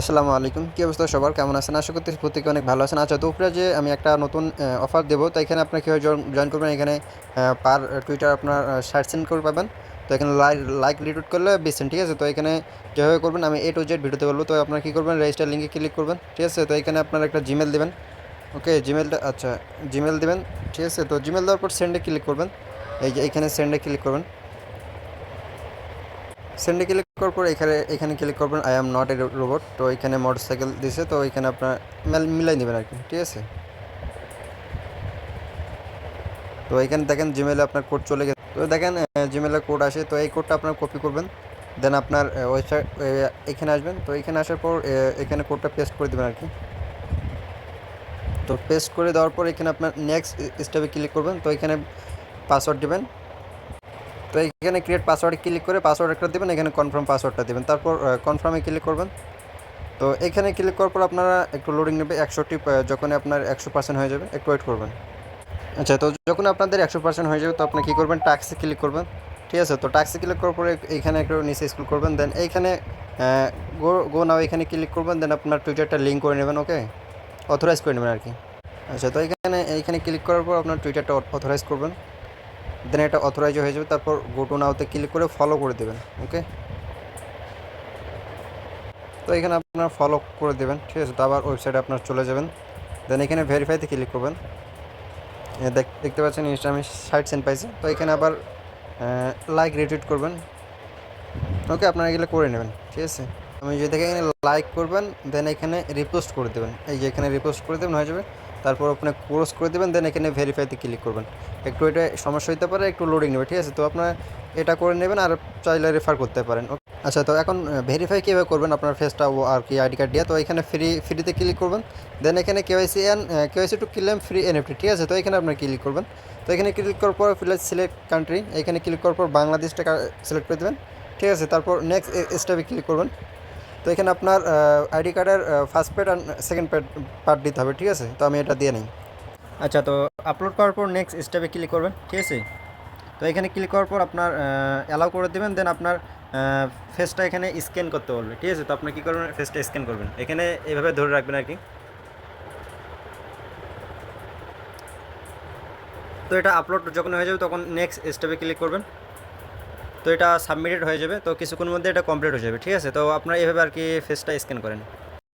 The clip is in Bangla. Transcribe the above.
আসসালামু আলাইকুম। কী অবস্থা সবার? কেমন আছেন? আশা করতে প্রত্যেকে অনেক ভালো আছেন। আচ্ছা তো উপরে যে আমি একটা নতুন অফার দেবো, তো এখানে আপনার কীভাবে জয়েন করবেন? এখানে পার টুইটার আপনার ষাট সেন্ট করে পাবেন। তো এখানে লাইক লাইক রিটুইট করলে বিশ সেন্ট ঠিক আছে? তো এখানে যেভাবে করবেন, আমি এ টু জেড ভিডিওতে বলব। তো আপনার কী করবেন? রেজিস্টার লিঙ্কে ক্লিক করবেন, ঠিক আছে? তো এখানে আপনার একটা জিমেল দেবেন। ওকে জিমেলটা আচ্ছা জিমেল দেবেন, ঠিক আছে? তো জিমেল দেওয়ার পর সেন্ডে ক্লিক করবেন। এই যে এখানে সেন্ডে ক্লিক করবেন। সেন্ডে ক্লিক করার পর এখানে এখানে ক্লিক করবেন I am not a robot তো এখানে মোটর সাইকেল দিছে, তো এখানে আপনার মেল- মিলাই নেবেন আর কি, ঠিক আছে? তো এখানে দেখেন জিমেলে আপনার কোড চলে গেছে। তো দেখেন জিমেলে কোড আসে, তো এই কোডটা আপনার কপি করবেন দেন আপনার ওয়েবসাইট এখানে আসবেন, তো এখানে আসার পর এখানে কোডটা পেস্ট করে দেবেন আর কি। তো পেস্ট করে দেওয়ার পর এখানে আপনার নেক্সট স্টেপে ক্লিক করবেন, তো এখানে পাসওয়ার্ড দেবেন তো এখানে ক্রিয়েট পাসওয়ার্ডে ক্লিক করে পাসওয়ার্ড একটা দেবেন, এখানে কনফার্ম পাসওয়ার্ডটা দেবেন। তারপর কনফার্মে ক্লিক করবেন। তো এখানে ক্লিক করার পর আপনারা একটু লোডিং নেবে একশোটি যখন আপনার একশো পার্সেন্ট হয়ে যাবে, একটু ওয়েট করবেন। আচ্ছা তো যখন আপনাদের একশো পার্সেন্ট হয়ে যাবে, তো আপনি কী করবেন? টাক্সে ক্লিক করবেন। ঠিক আছে, তো টাক্সে ক্লিক করার পরে এইখানে একটু নিচে স্কুল করবেন দেন এইখানে গো গো নাও এখানে ক্লিক করবেন দেন আপনার টুইটারটা লিঙ্ক করে নেবেন ওকে অথরাইজ করে নেবেন আর কি। আচ্ছা তো এখানে এইখানে ক্লিক করার পর আপনার টুইটারটা অথরাইজ করবেন। দেন এটা অথরাইজ হয়ে যাবে, তারপর গো নাওতে ক্লিক করে ফলো করে দেবেন ওকে তো এখানে আপনার ফলো করে দেবেন, ঠিক আছে? তো আবার ওয়েবসাইটে আপনার চলে যাবেন। দেন এখানে ভেরিফাইতে ক্লিক করবেন। দেখ- দেখতে পাচ্ছেন ইনস্টা আমি ষাট সেন্ট পাইছি তো এখানে আবার লাইক রিটুইট করবেন। ওকে আপনারা এগুলো করে নেবেন, ঠিক আছে? আমি যদি এখানে লাইক করবেন দেন এখানে রিপোস্ট করে দেবেন। এই যে এখানে রিপোস্ট করে দেবেন, হয়ে যাবে। তারপর আপনি ক্রস করে দেবেন দেন এখানে ভেরিফাইতে ক্লিক করবেন। একটু এটা সমস্যা হতে পারে, একটু লোডিং নেবে, ঠিক আছে? তো আপনার এটা করে নেবেন আর চাইলে রেফার করতে পারেন? আচ্ছা তো এখন ভেরিফাই কীভাবে করবেন আপনার ফেসটা আর কি আইডি কার্ড দিয়ে? তো এখানে ফ্রি ফ্রিতে ক্লিক করবেন। দেন এখানে KYC and KYC to claim free NFT ঠিক আছে? তো এখানে আপনার ক্লিক করবেন। তো এখানে ক্লিক করার পর ফিলার সিলেক্ট কান্ট্রি এখানে ক্লিক করার পর বাংলাদেশটা সিলেক্ট করে দেবেন, ঠিক আছে? তারপর নেক্সট স্টেপে ক্লিক করবেন। তো এখানে আপনার আইডি কার্ডের ফার্স্ট পেড আর সেকেন্ড পেড পার্ট দিতে হবে, ঠিক আছে? তো আমি এটা দিয়ে নিই। আচ্ছা তো আপলোড করার পর নেক্সট স্টেপে ক্লিক করবেন, ঠিক আছে? তো এখানে ক্লিক করার পর আপনার অ্যালাউ করে দেবেন দেন আপনার ফেসটা এখানে স্ক্যান করতে বলবে, ঠিক আছে? তো আপনি কী করবেন? ফেসটা স্ক্যান করবেন। এখানে এভাবে ধরে রাখবেন আর কি। তো এটা আপলোড যখন হয়ে যাবে, তখন নেক্সট স্টেপে ক্লিক করবেন। তো এটা সাবমিটেড হয়ে যাবে, তো কিছুক্ষণ মধ্যে এটা কমপ্লিট হয়ে যাবে, ঠিক আছে? তো আপনারা এভাবে আর কি ফেসটা স্ক্যান করেন।